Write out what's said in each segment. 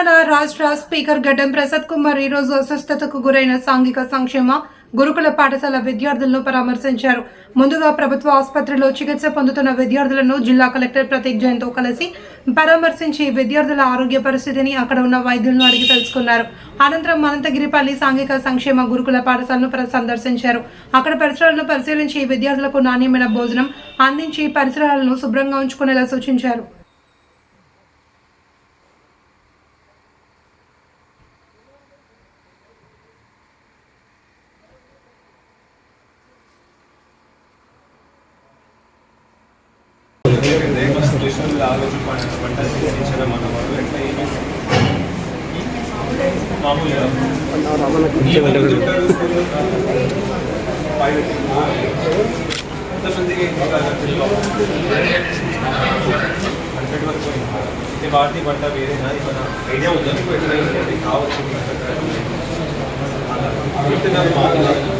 తెలంగాణ రాష్ట్ర స్పీకర్ గడ్డం ప్రసాద్ కుమార్ ఈరోజు రోజు అస్వస్థతకు గురైన సాంఘిక సంక్షేమ గురుకుల పాఠశాల విద్యార్థులను పరామర్శించారు. ముందుగా ప్రభుత్వ ఆసుపత్రిలో చికిత్స పొందుతున్న విద్యార్థులను జిల్లా కలెక్టర్ ప్రతీక్ జైన్తో కలిసి పరామర్శించి విద్యార్థుల ఆరోగ్య పరిస్థితిని అక్కడ ఉన్న వైద్యులను అడిగి తెలుసుకున్నారు. అనంతరం అనంతగిరిపల్లి సాంఘిక సంక్షేమ గురుకుల పాఠశాలను సందర్శించారు. అక్కడ పరిసరాలను పరిశీలించి విద్యార్థులకు నాణ్యమైన భోజనం అందించి పరిసరాలను శుభ్రంగా ఉంచుకునేలా సూచించారు. స్పెషల్ ఆలోచన వంట చేయించడం మన వాళ్ళు ఎట్లా ఏమి మామూలుగా ఎంతమందికి హండ్రెడ్ వరకు ఇది వాటి వంట వేరేనా ఏమైనా ఐడియా ఉందా మీకు ఎట్లా ఏంటి కావచ్చు వాటర్ ఐటమ్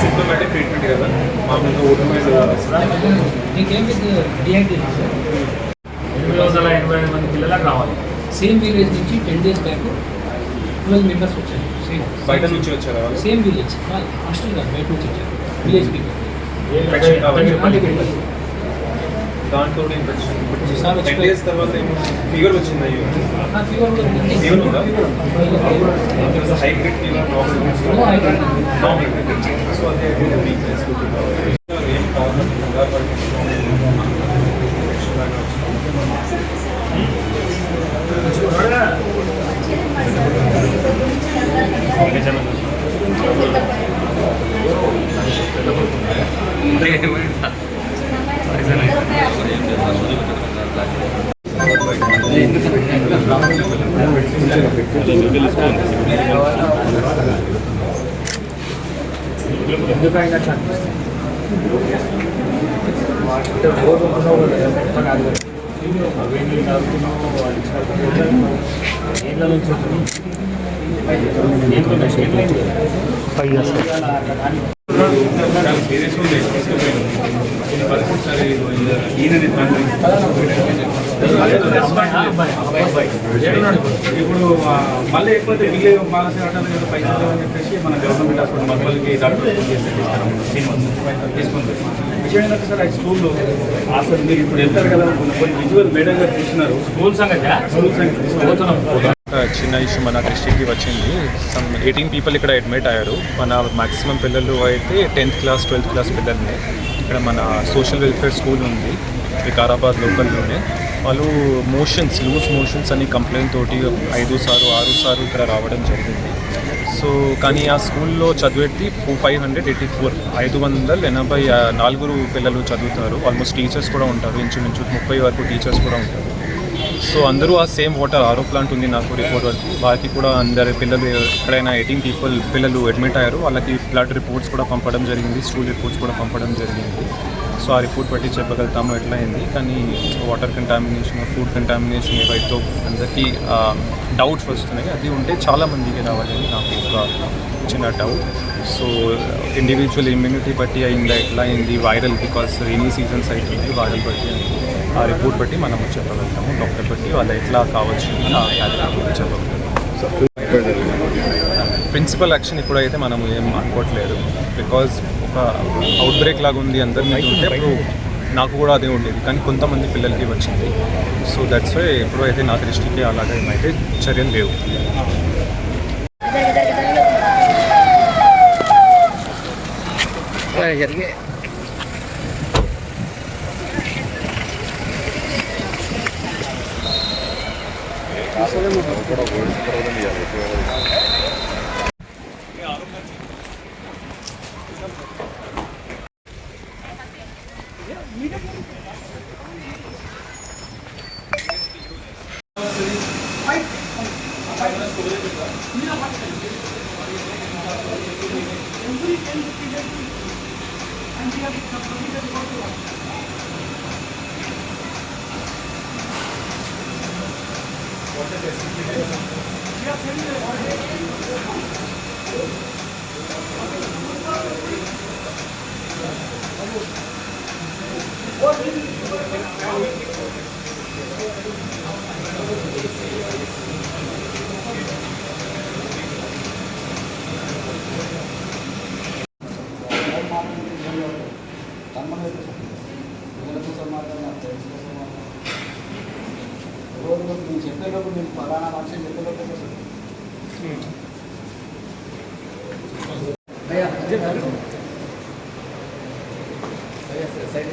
సిస్టమేటిక్ ట్రీట్మెంట్ కదా మామూలుగా ఓటోమేటిక్ నీకేం డియాక్టివ్ ఎనిమిది వందల ఎనభై ఐదు మంది పిల్లలకు రావాలి సేమ్ విలేజ్ నుంచి ten days back twelve members వచ్చారు సేమ్ బయట నుంచి వచ్చారా వాళ్ళు సేమ్ విలేజ్ హాస్టల్ కాదు బయట నుంచి వచ్చారు విలేజ్ పీపుల్ Infection కావాలి. అనంతగిరిపల్లి. దాంట్లో టెన్ డేస్ తర్వాత ఫీవర్ వచ్చింది అయ్యో ఫీవర్ ఉంది. Hybrid fever hybrid. సో అదే వీక్నెస్ ఏం కావాలి కంగారు పడుతుంది ఎందుకైనా అట్లా అనిపిస్తుంది అంటే రోజు ఉన్నావు కదా, ఎంత కాదు కదా. అవే నీళ్ళు తాగుతున్నావు, అది చదువుతున్నావు. ఏళ్ళ నుంచి వచ్చినావు. ఏంటో చాలా సీరియస్ ఉంది ఇప్పుడు మళ్ళీ ఎక్కువ మిగిలే మానసిక ఆటలు కదా పైసలు లేవని చెప్పేసి మన గవర్నమెంట్ హాస్పిటల్ మమ్మల్కి డాక్టర్. తీసుకుంది విషయం ఏంటంటే సార్ ఆ స్కూల్లో అసలు మీరు ఇప్పుడు వెళ్తారు కదా కొన్ని విజువల్ మేడం గారు చూస్తున్నారు. స్కూల్ సంగతి స్కూల్ సంగతి చిన్న ఇష్యూ మన దృష్టికి వచ్చింది. సమ్ ఎయిటీన్ పీపుల్ ఇక్కడ అడ్మిట్ అయ్యారు. మన మాక్సిమం పిల్లలు అయితే టెన్త్ క్లాస్ ట్వెల్త్ క్లాస్ పిల్లల్ని. ఇక్కడ మన సోషల్ వెల్ఫేర్ స్కూల్ ఉంది. వికారాబాద్ లోకల్లోనే. వాళ్ళు మోషన్స్ లూజ్ మోషన్స్ అని కంప్లైంట్ తోటి ఐదు సారు ఆరు సార్లు ఇక్కడ రావడం జరిగింది. సో కానీ ఆ స్కూల్లో చదివేది ఫైవ్ హండ్రెడ్ ఎయిటీ ఫోర్ ఐదు వందల ఎనభై ఆ, నాలుగురు పిల్లలు చదువుతారు. ఆల్మోస్ట్ టీచర్స్ కూడా ఉంటారు. ఇంచుమించు ముప్పై వరకు టీచర్స్ కూడా ఉంటారు. సో అందరూ ఆ సేమ్ వాటర్ ఆరో ప్లాంట్ ఉంది నాకు రిపోర్ట్ వరకు. కూడా అందరి పిల్లలు ఎక్కడైనా ఎయిటీన్ పీపుల్ పిల్లలు అడ్మిట్ అయ్యారు. వాళ్ళకి బ్లడ్ రిపోర్ట్స్ కూడా పంపడం జరిగింది స్టూల్ రిపోర్ట్స్ కూడా పంపడం జరిగింది. సో ఆ రిపోర్ట్ బట్టి చెప్పగలుగుతాము ఎట్లా అయింది కానీ వాటర్ కంటామినేషన్ ఫుడ్ కంటామినేషన్ ఏవైతే అందరికీ డౌట్స్ వస్తున్నాయి అది ఉంటే చాలామందికి రావాలని నాకు ఒక చిన్న డౌట్ సో ఇండివిజువల్ ఇమ్యూనిటీ బట్టి అయిందా ఎట్లా అయింది వైరల్ బికాస్ ఎనీ సీజన్స్ అవుతుంది వైరల్ బట్టి అయింది ఆ రిపోర్ట్ బట్టి మనం చెప్పగలుగుతాము డాక్టర్ బట్టి వాళ్ళు ఎట్లా కావచ్చు అని చెప్పగలుగుతాము ప్రిన్సిపల్ యాక్షన్ ఇప్పుడైతే మనం ఏం అనుకోవట్లేదు బికాజ్ ఒక అవుట్ బ్రేక్ లాగా ఉంది అందరి మీద ఉంటే ఇప్పుడు నాకు కూడా అదే ఉండేది కానీ కొంతమంది పిల్లలకి వచ్చింది సో దట్స్ వై ఎప్పుడైతే నా దృష్టికి అలాగే ఏమైతే చర్యలు లేవు ਬੜਾ ਗੋਲ ਪਰ ਉਹਦੇ ਨਜ਼ਾਰੇ ਸੀ Gracias. రోజు నేను చెప్పేటప్పుడు నేను ఫలానా మనిషి చెప్పేటప్పుడు సైడ్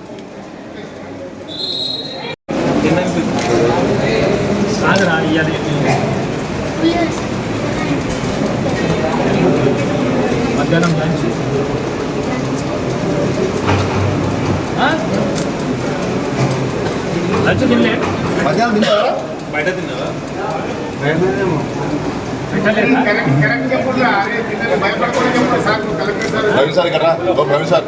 కాదురా ఇవ్వాలి మధ్యాహ్నం లంచ్ లంచ్ తినలే రవి సార్ ఇక్కడ ఓ రవి సార్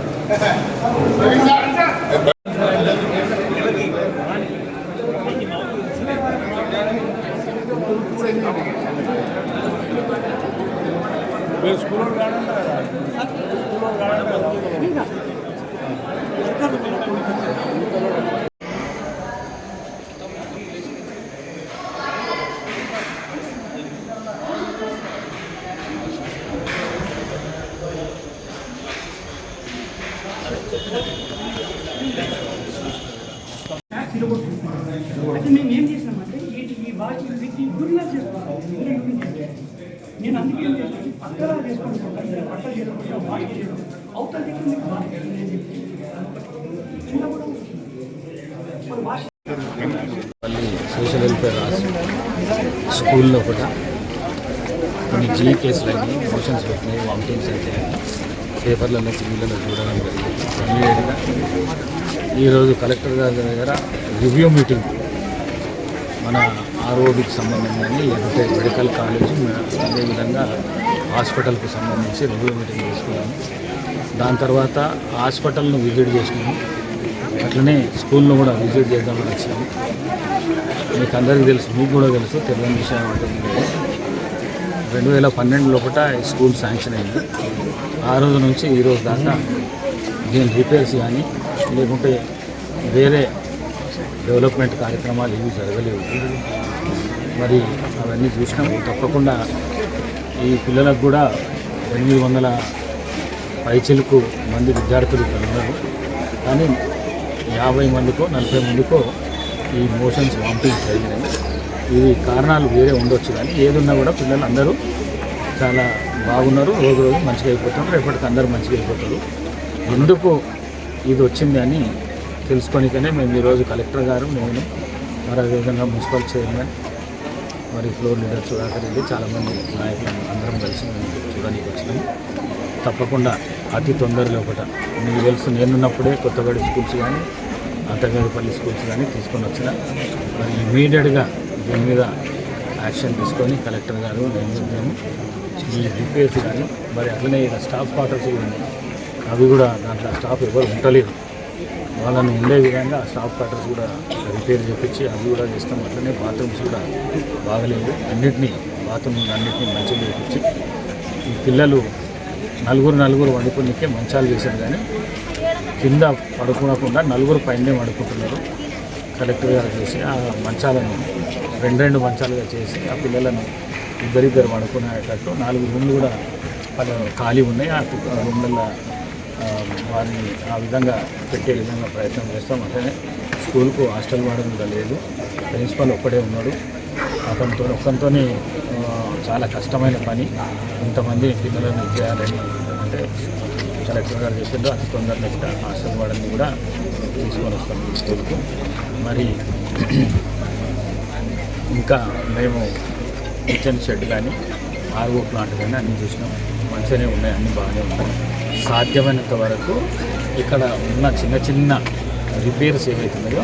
అయితే మేము ఏం చేసినామంటే వీటి ఈ భాష వీటిని గురిలా చేసుకుంటాం నేను అందుకే ఏం చేస్తాను పక్కలా చేసుకుంటాను పక్కన చేసుకుంటా వాచ్ చేయడం అవుతా చిన్నప్పుడు మన భాష సోషల్ వెల్ఫేర్ స్కూల్లో కూడా కొన్ని జీ కేసులు అయినాయి మోషన్స్ పెట్టినాయి వామిటింగ్స్ అయితే పేపర్లలో టీవీలలో చూడడం జరిగింది. ఈరోజు కలెక్టర్ గారి దగ్గర రివ్యూ మీటింగ్. మన ఆరోగ్యకి సంబంధించి లేకపోతే మెడికల్ కాలేజ్ అదేవిధంగా హాస్పిటల్కి సంబంధించి రివ్యూ మీటింగ్ తీసుకున్నాము. దాని తర్వాత హాస్పిటల్ను విజిట్ చేసినాము. అట్లనే స్కూల్ను కూడా విజిట్ చేద్దామని వచ్చాము. మీకు అందరికీ తెలుసు మీకు కూడా తెలుసు తెలియని విషయం అంటే రెండు వేల పన్నెండు లోపల స్కూల్ శాంక్షన్ అయింది. ఆ రోజు నుంచి ఈ రోజు దాకా దీని రిపేర్స్ కానీ లేకుంటే వేరే డెవలప్మెంట్ కార్యక్రమాలు ఏవి జరగలేవు మరి అవన్నీ చూసినాము. తప్పకుండా ఈ పిల్లలకు కూడా ఎనిమిది వందల పైచిలకు మంది విద్యార్థులు ఇక్కడ ఉన్నారు. కానీ యాభై మందికో నలభై మందికో ఈ మోషన్స్ వామిటింగ్స్ జరిగినాయి. ఇది కారణాలు వేరే ఉండొచ్చు కానీ ఏదున్నా కూడా పిల్లలు అందరూ చాలా బాగున్నారు. రోజు రోజు మంచిగా అయిపోతారు రేపటికి అందరూ మంచిగా అయిపోతారు. ఎందుకు ఇది వచ్చింది అని తెలుసుకొనికనే మేము ఈరోజు కలెక్టర్ గారు నేను మరి అదేవిధంగా మున్సిపల్ చైర్మన్ మరి ఫ్లోర్ లీడర్ సుధాకర్ రెడ్డి చాలామంది నాయకులు అందరం కలిసి మేము చూడడానికి వచ్చినాం. తప్పకుండా అతి తొందరలో ఒకట. మీకు తెలుసు నేనున్నప్పుడే కొత్తగడి స్కూల్స్ కానీ అంతర్గడిపల్లి స్కూల్స్ కానీ తీసుకొని వచ్చిన. మరి ఇమీడియట్గా దీని మీద యాక్షన్ తీసుకొని కలెక్టర్ గారు నేను మేము ఈ రిపేర్స్ కానీ మరి అట్లనే స్టాఫ్ క్వార్టర్స్ కూడా ఉన్నాయి. అవి కూడా దాంట్లో స్టాఫ్ ఎవరు ఉండలేదు. వాళ్ళని ఉండే విధంగా స్టాఫ్ క్వార్టర్స్ కూడా రిపేర్ చేపించి అవి కూడా చేస్తాం. అట్లనే బాత్రూమ్స్ కూడా బాగలేదు. అన్నిటినీ బాత్రూమ్ అన్నిటినీ మంచిగా చేపించి ఈ పిల్లలు నలుగురు నలుగురు వండుకునికే మంచాలు చేశారు కానీ కింద పడుకోకుండా నలుగురు పైనే పడుకుంటున్నారు కలెక్టర్ గారు చేసి ఆ మంచాలను రెండు రెండు మంచాలుగా చేసి ఆ పిల్లలను ఇద్దరిద్దరు పడుకునేటట్టు నాలుగు రూమ్లు కూడా వాళ్ళ ఖాళీ ఉన్నాయి. ఆ రూమ్లలో వారిని ఆ విధంగా పెట్టే విధంగా ప్రయత్నం చేస్తాం. అంటే స్కూల్కు హాస్టల్ వాడడం కూడా లేదు. ప్రిన్సిపల్ ఒక్కడే ఉన్నాడు. అతనితో ఒక్కరితోనే చాలా కష్టమైన పని. ఇంతమంది పిల్లలను చేయాలని అంటే కలెక్టర్ గారు చెప్పిండ్రు. అతి తొందరగా ఇక్కడ హాస్టల్ వాడని కూడా తీసుకొని వస్తాం ఈ స్కూల్కు. మరి ఇంకా మేము కిచెన్ షెడ్ కానీ ఆర్ఓ ప్లాంట్ కానీ అన్నీ చూసినాం. మంచిగానే ఉన్నాయి అన్నీ బాగానే ఉన్నాయి. సాధ్యమైనంత వరకు ఇక్కడ ఉన్న చిన్న చిన్న రిపేర్స్ ఏవైతున్నాయో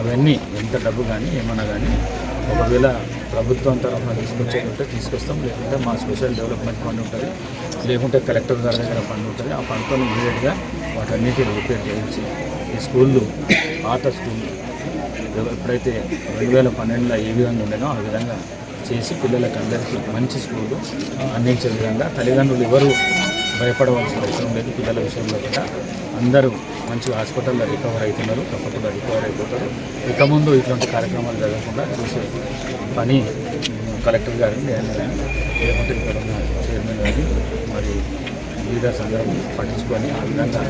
అవన్నీ ఎంత డబ్బు కానీ ఏమన్నా కానీ ఒకవేళ ప్రభుత్వం తరఫున తీసుకొచ్చేదంటే తీసుకొస్తాం. లేకుంటే మా స్పెషల్ డెవలప్మెంట్ ఫండ్ ఉంటుంది. లేకుంటే కలెక్టర్ గారి దగ్గర ఫండ్ ఉంటుంది. ఆ ఫండ్తో ఇమీడియట్గా వాటన్నిటిని రిపేర్ చేయించి ఈ స్కూళ్ళు పాత స్కూళ్ళు ఎప్పుడైతే రెండు వేల పన్నెండులో ఏ విధంగా ఉండేనో ఆ విధంగా చేసి పిల్లలకి అందరికీ మంచి స్కూలు అందించే విధంగా తల్లిదండ్రులు ఎవరు భయపడవలసిన అవసరం లేదు పిల్లల విషయంలో కూడా అందరూ మంచి హాస్పిటల్లో రికవర్ అవుతున్నారు తప్పకుండా రికవర్ అయిపోతారు. ఇక ముందు ఇటువంటి కార్యక్రమాలు జరగకుండా చూసే పని కలెక్టర్ గారిని నేను లేకుంటే ఇక్కడ ఉన్న చైర్మన్ గారిని మరి లీడర్స్ అందరం పట్టించుకొని ఆ విధంగా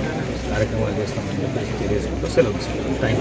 కార్యక్రమాలు చేస్తామని చెప్పేసి తెలియజేసుకుంటూ సెలవు థ్యాంక్ యూ